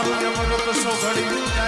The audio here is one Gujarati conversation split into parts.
મારું યમનત સોઘડ્યું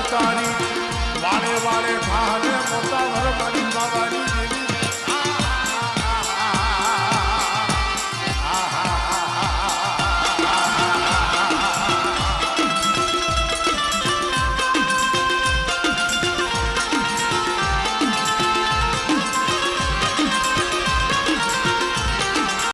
ઉતારી. વાળે વાળે ભાલે મોટા મારી બાબાની